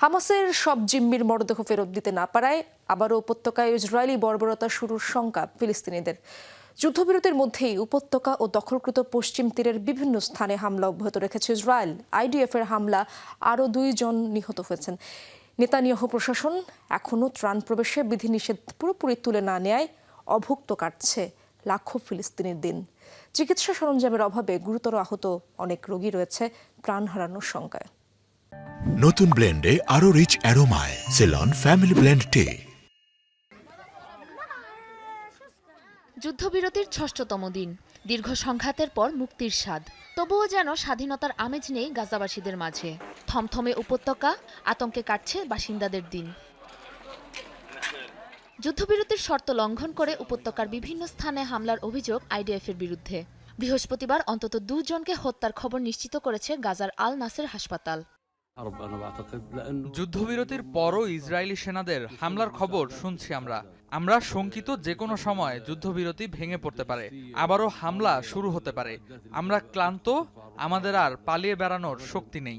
হামাসের সব জিম্মির মরদেহ ফেরত দিতে না পারায় আবারও উপত্যকায় ইসরায়েলি বর্বরতা শুরুর শঙ্কা ফিলিস্তিনিদের। যুদ্ধবিরতির মধ্যেই উপত্যকা ও দখলকৃত পশ্চিম তীরের বিভিন্ন স্থানে হামলা অব্যাহত রেখেছে ইসরায়েল। আইডিএফ এর হামলা আরও দুইজন নিহত হয়েছেন। নেতানিয়াহু প্রশাসন এখনও ত্রাণ প্রবেশে বিধিনিষেধ পুরোপুরি তুলে না নেয় অভুক্ত কাটছে লাখো ফিলিস্তিনির দিন। চিকিৎসা সরঞ্জামের অভাবে গুরুতর আহত অনেক রোগী রয়েছে প্রাণ হারানোর শঙ্কায় নতুন ব্লেন্ডে আরও রিচ অ্যারোমায় সেলন ফ্যামিলি ব্লেন্ড টে যুদ্ধবিরতির ষষ্ঠতম দিন, দীর্ঘ সংঘাতের পর মুক্তির স্বাদ, তবুও যেন স্বাধীনতার আমেজ নেই গাজাবাসীদের মাঝে। থমথমে উপত্যকা, আতঙ্কে কাটছে বাসিন্দাদের দিন। যুদ্ধবিরতির শর্ত লঙ্ঘন করে উপত্যকার বিভিন্ন স্থানে হামলার অভিযোগ আইডিএফের বিরুদ্ধে। বৃহস্পতিবার অন্তত দুজনকে হত্যার খবর নিশ্চিত করেছে গাজার আল নাসের হাসপাতাল। যুদ্ধবিরতির পরও ইসরায়েলি সেনাদের হামলার খবর শুনছি আমরা। আমরা শঙ্কিত যে কোনো সময় যুদ্ধবিরতি ভেঙে পড়তে পারে। আবারও হামলা শুরু হতে পারে। আমরা ক্লান্ত আমাদের আর পালিয়ে বেড়ানোর শক্তি নেই।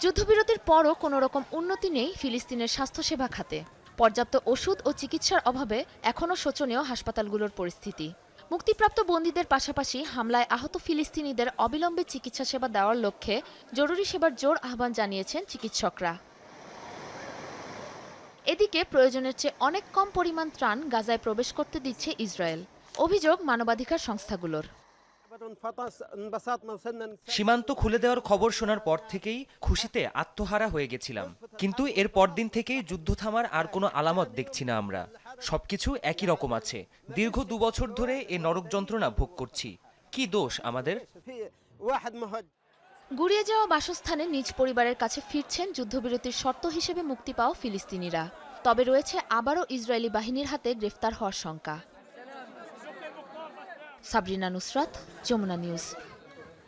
যুদ্ধবিরতির পরও কোনো রকম উন্নতি নেই ফিলিস্তিনের স্বাস্থ্যসেবা খাতে। পর্যাপ্ত ওষুধ ও চিকিৎসার অভাবে এখনও শোচনীয় হাসপাতালগুলোর পরিস্থিতি। মুক্তিপ্রাপ্ত বন্দীদের পাশাপাশি হামলায় আহত ফিলিস্তিনিদের অবিলম্বে চিকিৎসা সেবা দেওয়ার লক্ষ্যে জরুরি সেবার জোর আহ্বান জানিয়েছেন চিকিৎসকরা। এদিকে প্রয়োজনের চেয়ে অনেক কম পরিমাণ ত্রাণ গাজায় প্রবেশ করতে দিচ্ছে ইসরায়েল। অভিযোগ মানবাধিকার সংস্থাগুলোর। সীমান্ত খুলে দেওয়ার খবর শোনার পর থেকেই খুশিতে আত্মহারা হয়ে গেছিলাম। কিন্তু এর পরদিন থেকেই যুদ্ধ থামার আর কোনো আলামত দেখছি না আমরা। সবকিছু একই রকম আছে। দীর্ঘ দু বছর ধরে এ নরক যন্ত্রণা ভোগ করছি। কি দোষ আমাদের? গুড়িয়ে যাওয়া বাসস্থানে নিজ পরিবারের কাছে ফিরছেন যুদ্ধবিরতির শর্ত হিসেবে মুক্তি পাওয়া ফিলিস্তিনিরা। তবে রয়েছে আবারও ইসরায়েলি বাহিনীর হাতে গ্রেফতার হওয়ার শঙ্কা। সাবরিনা নুসরাত, যমুনা নিউজ।